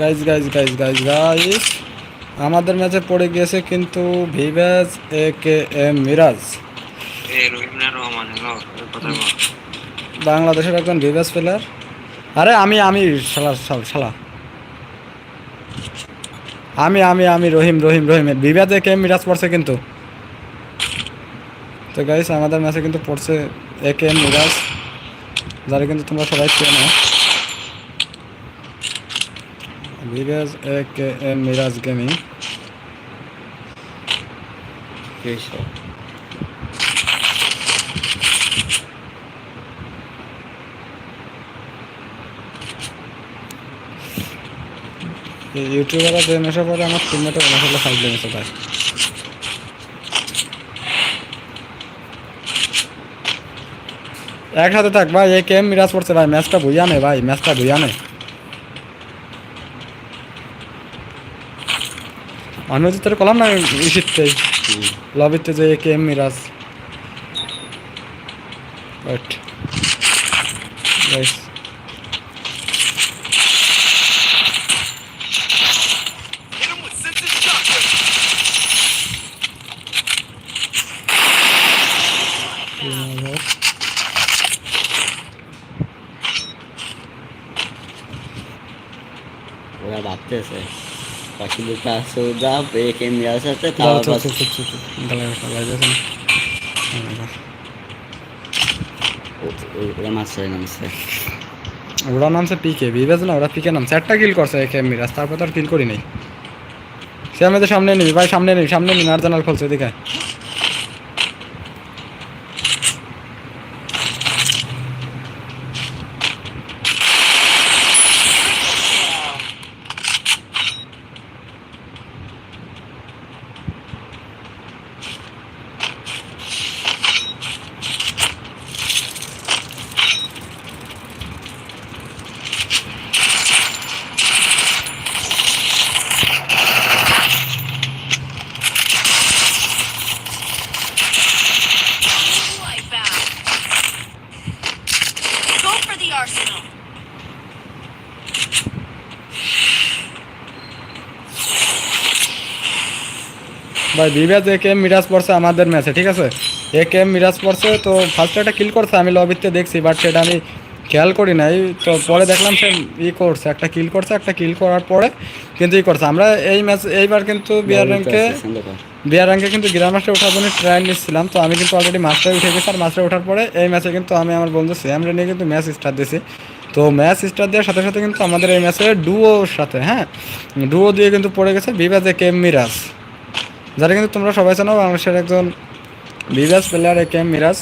Guys guys guys guys guys আমাদের ম্যাচে পড়ে গিয়েছে কিন্তু ভিভ্যাজ এ কে এম মিরাজ বাংলাদেশের একজন ভিভ্যাজ প্লেয়ার আরে আমি আমি শালা শালা আমি আমি আমি রহিম রহিম রহিম। ভিভ্যাজ এ কে এম মিরাজ পড়ছে কিন্তু। তো গাইস আমাদের ম্যাচে কিন্তু পড়ছে এ কে এম মিরাজ যারা কিন্তু তোমরা সবাই চেনো। ভিভ্যাজ A K M Miraj gaming এই ইউটিউবাররা যে মেশা পরে আমার টিমমেটে অনেক হলে ফাইভ লেগেছে তাই একসাথে থাক ভাই এ কেম মিরাজ পড়ছে ভাই ম্যাচটা বুঝিয়া নে ভাই ম্যাচটা বুঝিয়া নে। আমি হচ্ছে তোর কলাম না ইসিতে। লবিতে যে K M Miraj. Wait guys ওরা ভাবতেছে বাকি দুটো আছে তাও চুপ চুপ চুপ গালে ভাই যাচ্ছে ওরা মাছ নামছে ওরা নামছে পিকে বিবেজ না ওরা পিকে নামছে। একটা কিল করছে একে মিরাজ তারপর তো আর কিল করি নাই। সে আমাদের সামনে নিবি ভাই সামনে নিবি সামনে নিবি খুলছে এদিকে ভাই বিবেজ এ কে এম মিরাজ পড়ছে আমাদের ম্যাচে ঠিক আছে? এ কে এম মিরাজ পড়ছে তো ফার্স্টে একটা কিল করছে আমি লবিতে দেখছি বাট সেটা আমি খেয়াল করি নাই। তো পরে দেখলাম সে ই করছে একটা কিল করছে একটা কিল করার পরে কিন্তু ই করছে। আমরা এই ম্যাচ এইবার কিন্তু বিয়ার র্যাঙ্কে বিয়ার র্যাঙ্কে কিন্তু গ্রাম মাস্টার ওঠার জন্য ট্রায়াল নিচ্ছিলাম তো আমি কিন্তু অলরেডি মাস্টারে উঠে গেছি আর মাস্টারে ওঠার পরে এই ম্যাচে কিন্তু আমি আমার বন্ধু সিয়ামরে নিয়ে কিন্তু ম্যাচ স্টার্ট দিয়েছি। তো ম্যাচ স্টার্ট দেওয়ার সাথে সাথে কিন্তু আমাদের এই ম্যাচে ডুয়োর সাথে হ্যাঁ? ডুও দিয়ে কিন্তু পড়ে গেছে বিবাজে কে এম মিরাজ। যারা কিন্তু তোমরা সবাই জানো, বাংলাদেশের একজন Bibhas player A K M Miraj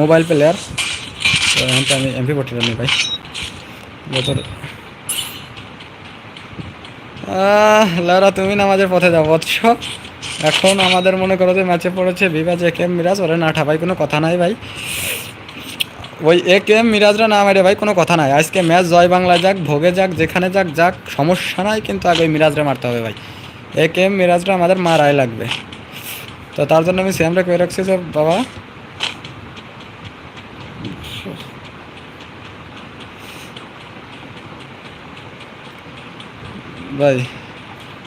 mobile player এখন আমি এমপি ফোর্টিটা নিই ভাই বছর লারা, তুমি না আমাদের পথে যাও, বৎস। এখন আমাদের মনে করো যে ম্যাচে পড়েছে বিভাজ এ কেম মিরাজ, ওরে না ভাই কোনো কথা নাই ভাই। ওই এ কেম মিরাজরা না মারে ভাই, কোনো কথা নাই। আজকে ম্যাচ জয় বাংলা যাক, ভোগে যাক, যেখানে যাক যাক, সমস্যা নাই, কিন্তু আগে মিরাজরা মারতে হবে ভাই। এ কেম মিরাজরা আমাদের মারাই লাগবে। তো তার জন্য আমি স্যামটা করে রাখছি যে বাবা। ভাই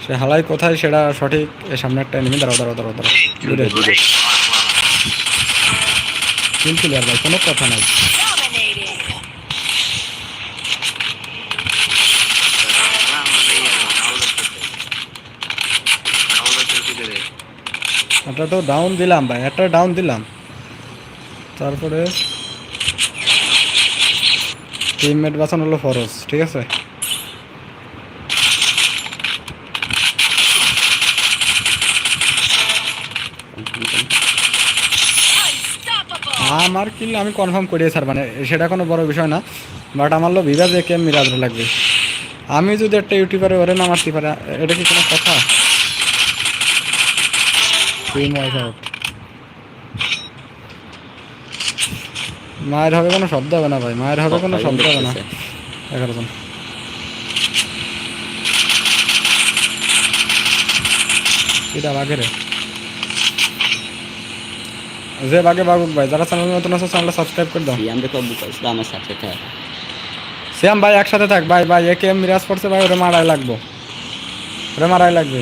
সে হালাই কোথায় সেটা সঠিক সামনে একটা এনিমি দাঁড়াও দাঁড়াও দাঁড়াও দাঁড়াও। কিন্তু ভাই কোনো কথা নাই। একটা তো ডাউন দিলাম ভাই একটা ডাউন দিলাম। তারপরে টিমমেট বাঁচানো হলো ফরজ, ঠিক আছে. আমার কিল আমি কনফার্ম করিয়ে স্যার মানে সেটা কোনো বড় বিষয় না বাট আমার লো বিভাজ একে মিরাজ লাগবে? আমি যদি একটা ইউটিউবারে ওরে না মারতে পারে, এটা কি কোনো কথা? ওয়াইজ আউট মায়ের হবে কোনো শব্দ হবে না ভাই মায়ের হবে কোনো শব্দ হবে না। এগারো জন এটা বাঘে রে। যে বাঘে বাগুক ভাই যারা চ্যানেল নতুন আছে চ্যানেলটা সাবস্ক্রাইব করে দাও। সিয়াম দেখো বুক আসলে আমার সাথে শ্যাম ভাই একসাথে থাক। ভাই ভাই একে এম মিরাজ পড়ছে ভাই ওরে মারাই লাগবো। ওরে মারাই লাগবে।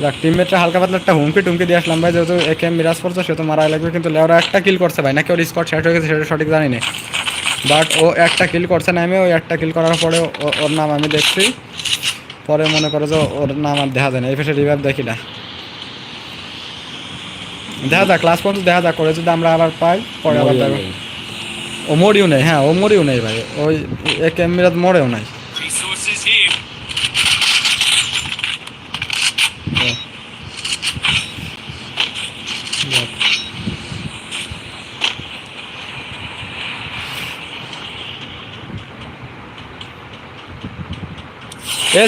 যাক টিমমেটরা হালকা পাতলা একটা হুমকি টুমকি দিয়ে আসলাম, ভাই, যেহেতু একে মিরাজ পড়ছে সে তো মারাই লাগবে, কিন্তু লেওরা একটা কিল করছে, ভাই, নাকি ওর স্কট শেষ হয়ে গেছে সেটা সঠিক জানি না বাট ও একটা কিল করছে না, আমি ওই একটা কিল করার পরে ওর নাম আমি দেখছি। পরে মনে করো যে ওর নাম আর দেখা যায় না, এই ফেসে রিভাইভ দেখি না। দেখা যাক ক্লাস পর্যন্ত দেখা যাক করে যদি আমরা আবার পাই, পরে আবার দেখো ও মরিও নেই হ্যাঁ ও মরিও নেই, ভাই, ওই এক এমিরাত মরেও নাই। এ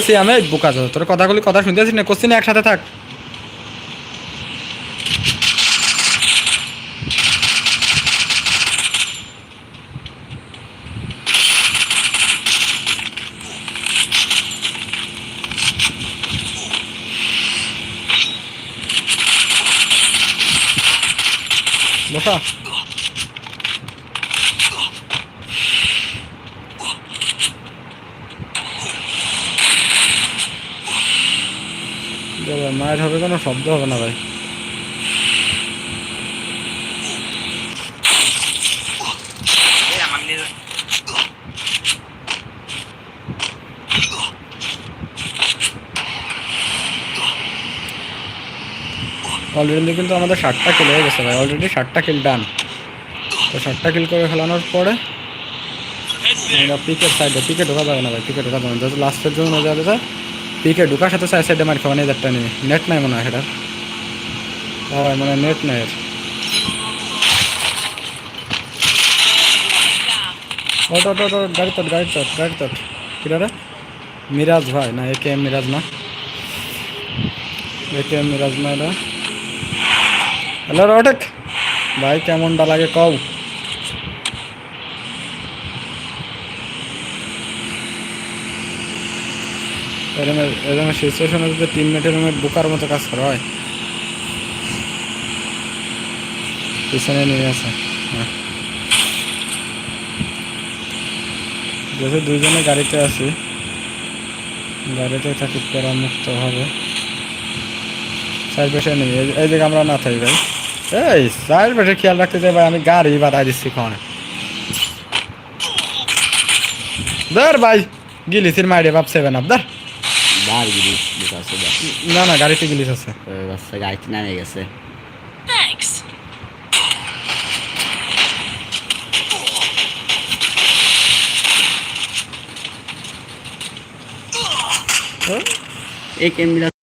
সে আমি বোকা তোর কথাগুলি কথা শুনতেছিস না কোশ্চিনে একসাথে থাক। মায়ের হবে কোনো শব্দ হবে না ভাই। অলরেডি কিন্তু আমাদের ষাটটা কিল হয়ে গেছে ভাই। অলরেডি ষাটটা কিল ডান তো ষাটটা কিল করে ফেলানোর পরে. আমরা পিকের সাইডে পিকে ঢোকা যাবে না ভাই পিকে ঢোকা যাবে না। যেহেতু লাস্টের জন্য যাবে যায় পিকে ঢোকার সাথে সাইড সাইডে মার খাওয়া নেই। নিয়ে নেট নাই মনে হয় সেটা হয় মানে নেট নাই। ওট ওট ওট গাড়ি তোট গাড়ি তোট গাড়ি তোট কিরা মিরাজ ভাই, না একে এম মিরাজ না। একে এম মিরাজ না এটা। হ্যালো, রটেক। ভাই, কেমনটা লাগে কও। এরকম এরকম সিচুয়েশনে যদি টিমমেটের রুমে বোকার মতো কাজ করা হয়। পিছনে নিয়ে আসে। হ্যাঁ। যেহেতু দুইজনে গাড়িতে আছি, গাড়িতে থাকি প্যারা মুক্ত হবে চার পেশে নেই। এই- দিকে আমরা না থাকি ভাই। এই চার পেশে খেয়াল রাখতে যাই ভাই, আমি গাড়ি বাধাই দিচ্ছি খাওয়ানে ধর ভাই, গিলিসির মাইডে বাপ সেভেন আপ ধর। বার গিরি দুটো আছে দেখ। না না গাড়িতে গিলিস আছে ওই বাচ্চা গাড়িতে নামে গেছে Thanks. এই ক্যামেরা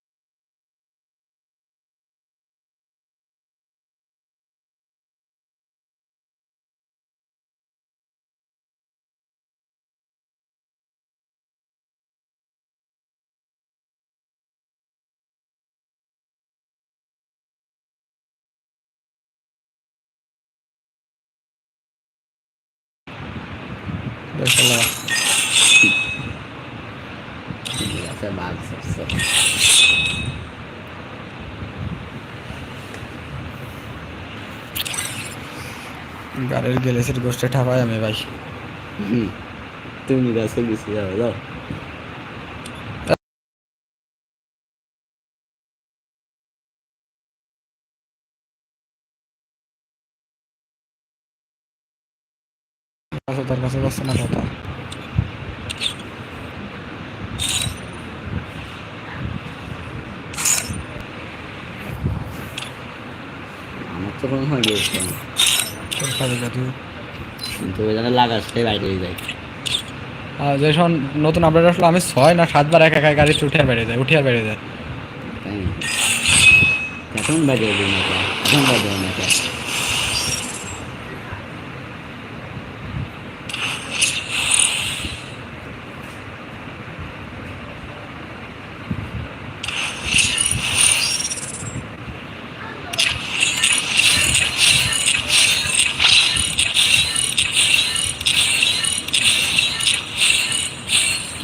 ভালো। আছে বাঘ সবসে গাড়ির গেলেসের গোষ্ঠে ঠাপাই আমি ভাই। তুমি গাছে বেশি যাবে দাও তার কাছে বসছে না কথা আমার তো কোনো হয় গেছে। তোর কিন্তু ওই বাইরে যায়। আর যে নতুন আপডেট আসলে আমি ছয় না সাতবার একা একা গাড়ি উঠে বেড়ে যায় উঠে বেড়ে যায়? এখন বাজে এখন বাজে না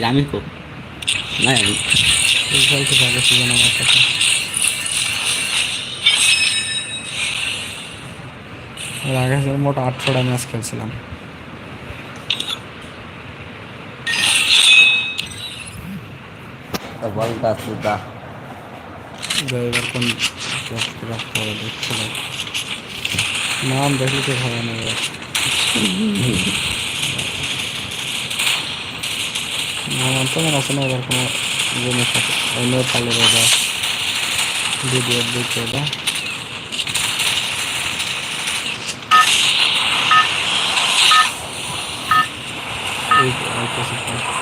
আমি খুব না আমি বলতে পারব সুজন আমার কথা। আগে মোট আটশোটা ম্যাচ খেলছিলাম। বলটা সুতা এবার কোন করে দেখছিলাম নাম দেখলে তো ভালো না। এবার নাম আনতে মনে আছে না এবার কোনো জিনিস আছে অন্য পালে বাবা ভিডিও দিতে বা এই তো,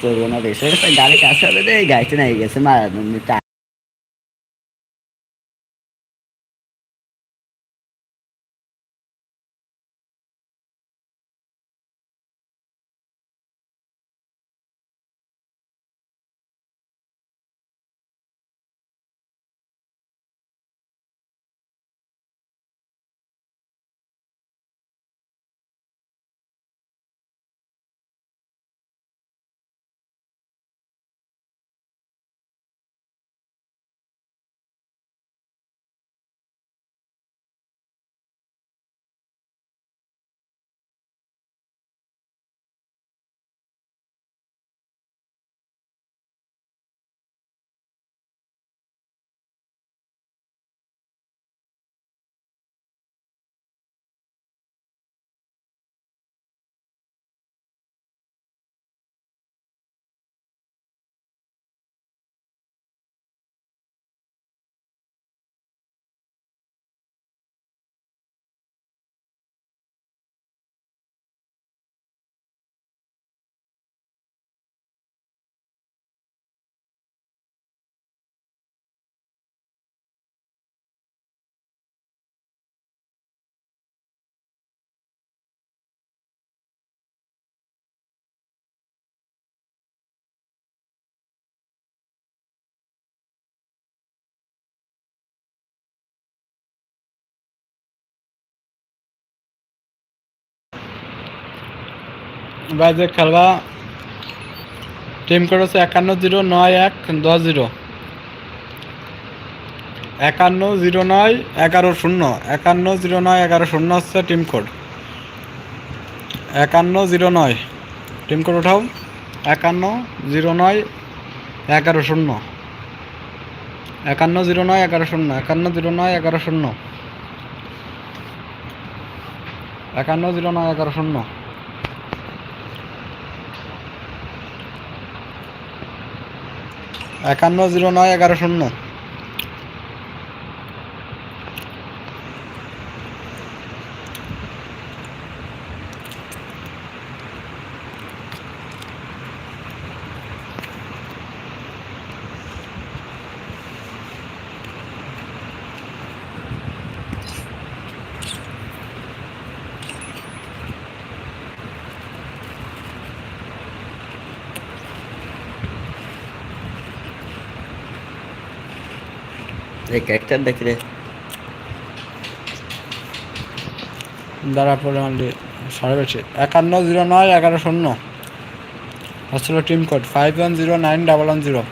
উত্তর ওনা দেশের গাড়ি কাছে হবে রে গাড়িতে নাই গেছে মারা যে খেলবা। টিম কোড হচ্ছে একান্ন জিরো নয় এক দশ জিরো। একান্ন জিরো নয় এগারো শূন্য। একান্ন জিরো নয় এগারো শূন্য হচ্ছে টিম কোড একান্ন জিরো নয়। টিম কোড উঠাও। একান্ন জিরো নয় এগারো শূন্য। একান্ন জিরো নয় এগারো শূন্য। একান্ন জিরো নয় এগারো শূন্য। একান্ন জিরো নয় এগারো শূন্য। একান্ন জিরো নয় এগারো শূন্য। এই ক্যারেক্টার রে। দ্বারা পরিমাণ দিয়ে সাড়ে বেশি। একান্ন, জিরো নয়, এগারো, শূন্য। হচ্ছিল team code five one zero nine double one zero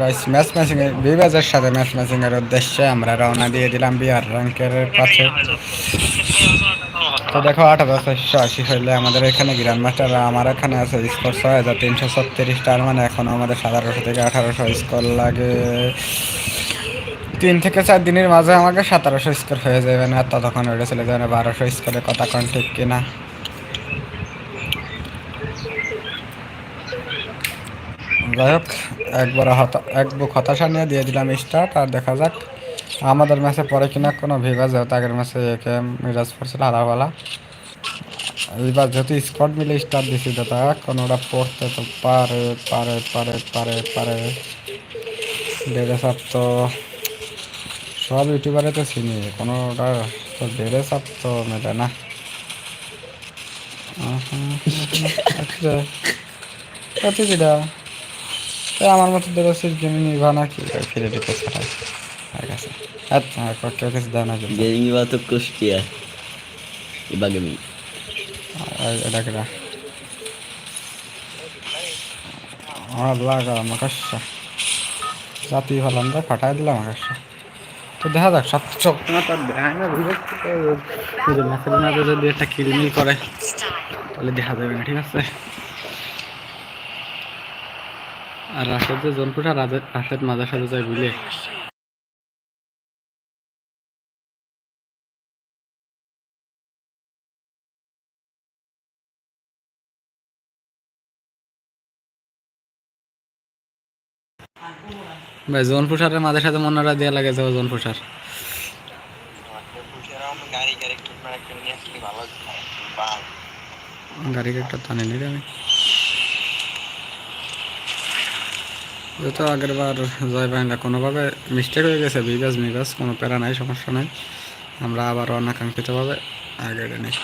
guys match matching এর সাথে ম্যাচ ম্যাচিং এর উদ্দেশ্যে আমরা রওনা দিয়ে দিলাম বিহার র্যাঙ্কের কাছে তো দেখো, আট চারশো আশি হইলে আমাদের এখানে গ্র্যান্ড মাস্টার আমার এখানে আছে স্কোর ছয় হাজার তিনশো ছত্রিশ, তার মানে এখন আমাদের সতেরোশো থেকে আঠারোশো স্কোর লাগে। তিন থেকে চার দিনের মাঝে আমাকে সতেরোশো স্কোর হয়ে যাবে না, ততক্ষণ ওটা চলে বারোশো স্কোরের কথা কোন ঠিক কিনা। যাই হোক একবার এক বুক হতাশা নিয়ে দিয়ে দিলাম স্টার্ট আর দেখা যাক আমাদের ম্যাচে পরে কিনা। কোনো ভিভা যেহেতু আগের ম্যাচে একে মিরাজ পড়ছিল হারাওয়ালা। এইবার যেহেতু স্কট মিলে স্টার্ট দিছি দাদা কোনোটা পড়তে তো পারে পারে পারে পারে পারে। ডেড়ে সাপ তো সব ইউটিউবারে তো চিনি কোনোটা তো ডেড়ে সাপ তো মেলে না। আহা, আচ্ছা। আমার মতো দেবশ্রীর গেমিং নিবা নাকি ফিরে দিতে আছে আচ্ছা কেউ কিছু দেয় না গেমিং বা তো কুষ্টিয়া। ইবা গেমিং এই- এটা কেটা আমার লাগা মাকাশা জাতি হলাম রে ফাটাই দিলাম মাকাশা তো দেখা যাক সব তার দেখায় না বুঝে যদি একটা কিলমিল করে তাহলে দেখা যাবে না ঠিক আছে? আর রাশেদ যে জনপুরা রাশেদ মাঝে সাথে যায় বুঝলে ভাই জোন ফুসারের মাঝে সাথে মনেরা দেওয়া লাগে যাব জোন ফুসার গাড়ি একটা টানে নি রে আমি। যত আগের বার জয় না কোনোভাবে মিস্টেক হয়ে গেছে বিবাস মিবাস কোনো প্যারা নাই সমস্যা নাই। আমরা আবার অনাকাঙ্ক্ষিতভাবে আগের নিই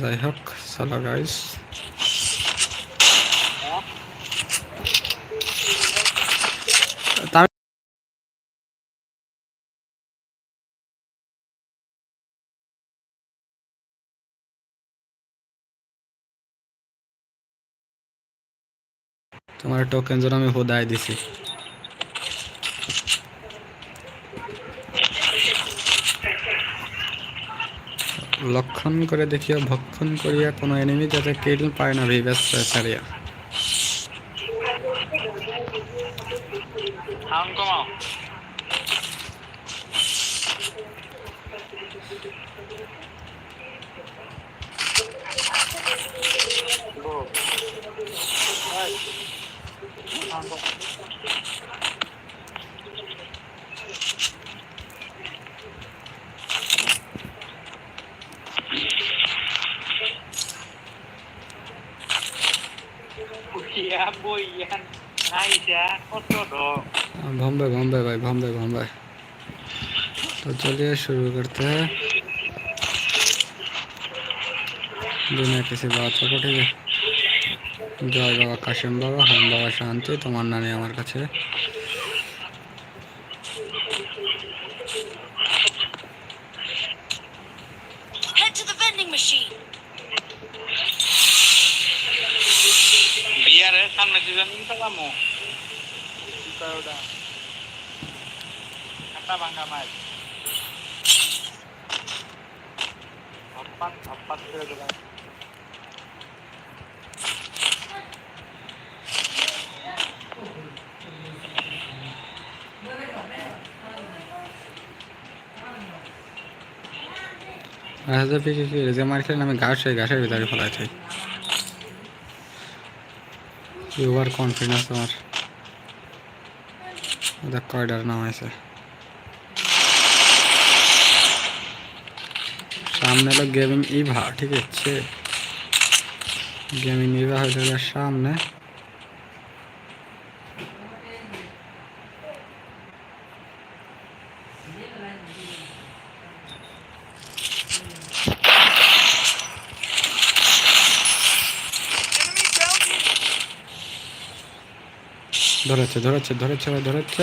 যাই হোক চলো গাইস তা তোমার টোকেন জন্য আমি হোদায় দিছি। লক্ষণ করে দেখিও, ভক্ষণ করিয়া কোনো এনিমি যাতে কিল পায় না ভিভাস ছাড়িয়া। बॉम्बे बॉम्बे भाई बॉम्बे बॉम्बे तो चलिए शुरू करते हैं बिना किसी बात को ठीक है জয় বাবা কাশিম বাবা হোম বাবা শান্তি তোমার নানি আমার কাছে একটা ভাঙা মাছ রাজা পিকে কি যে মার খেলেন, আমি ঘাস সেই ঘাসের ভিতরে কনফিডেন্স কয়ডার নাম আছে সামনে হলো গেমিং ইভা, ঠিক আছে? গেমিং ইভা হয়ে যাবে সামনে। ধরেছে ধরেছে ধরেছে ভাই ধরেছে।